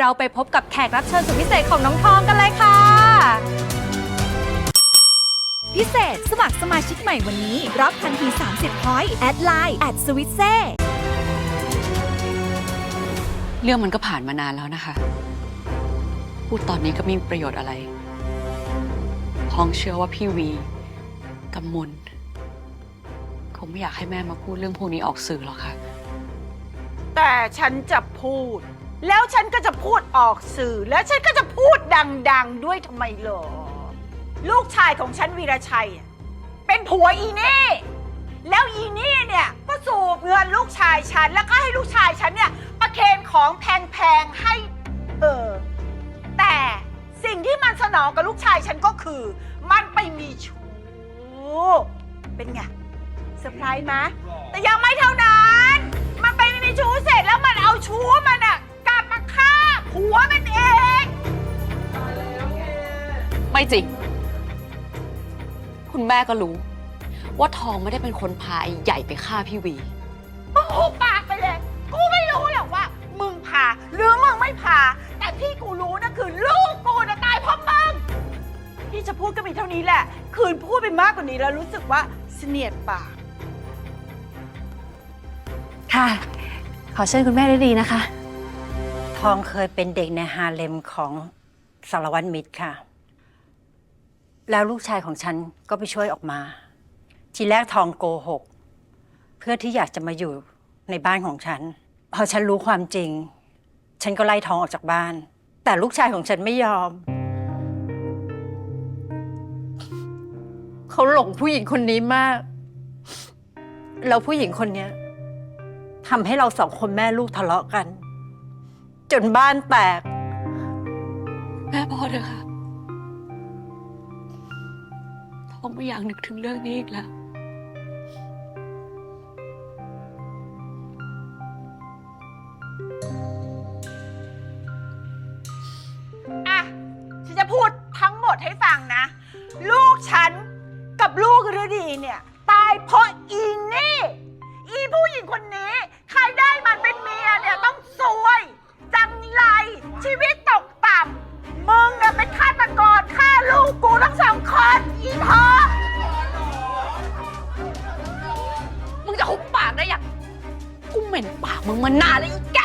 เราไปพบกับแขกรับเชิญสุดพิเศษของน้องทองกันเลยค่ะ พิเศษสมัครสมาชิกใหม่วันนี้ รับทันที 30พอยต์แอดไลน์แอดสวิตเซ่เรื่องมันก็ผ่านมานานแล้วนะคะ พูดตอนนี้ก็ไม่มีประโยชน์อะไรพ้องเชื่อว่าพี่วีกำมลคงไม่อยากให้แม่มาพูดเรื่องพวกนี้ออกสื่อหรอกค่ะ แต่ฉันจะพูด แล้วฉันก็จะพูดออกสื่อ แล้วฉันก็จะพูดดังๆด้วยทำไมเหรอ ลูกชายของฉันวีรชัยอะเป็นผัวอีนี่ แล้วอีนี่เนี่ยก็สูบเงินลูกชายฉัน แล้วก็ให้ลูกชายฉันเนี่ยประเคนของแพงๆให้เออ แต่สิ่งที่มันสนองกับลูกชายฉันก็คือ มันไปมีชู้ เป็นไงเซอร์ไพรส์ไหมแต่ยังไม่เท่านั้น ไม่จริง คุณแม่ก็รู้ ว่าทองไม่ได้เป็นคนพาไอ้ใหญ่ไปฆ่าพี่วีมึงหุบปากไปเลย กูไม่รู้หรอกว่า มึงพาหรือมึงไม่พา แต่ที่กูรู้นะคือลูกกูจะตายเพราะมึง ที่จะพูดก็มีเท่านี้แหละ คืนพูดไปมากกว่านี้แล้วรู้สึกว่าเสนียดปาก ค่ะ ขอเชิญคุณแม่ได้ดีนะคะ ทองเคยเป็นเด็กในฮาเลมของสารวัตรมิตรค่ะ แล้วลูกชายของฉันก็ไปช่วยออกมา ทีแรกทองโกหก เพื่อที่อยากจะมาอยู่ในบ้านของฉัน พอฉันรู้ความจริง ฉันก็ไล่ทองออกจากบ้าน แต่ลูกชายของฉันไม่ยอม เขาหลงผู้หญิงคนนี้มาก แล้วผู้หญิงคนเนี้ยทำให้เราสองคนแม่ลูกทะเลาะกัน จนบ้านแตก แม่พอเถอะค่ะ ทอไม่อยากนึกถึงเรื่องนี้อีกแล้วอะฉันจะพูดทั้งหมดให้ฟังนะ ลูกฉันกับลูกฤดีเนี่ย ตายเพราะอีนี่ อีผู้หญิงคน ปากมึงมันานแล้วอีแก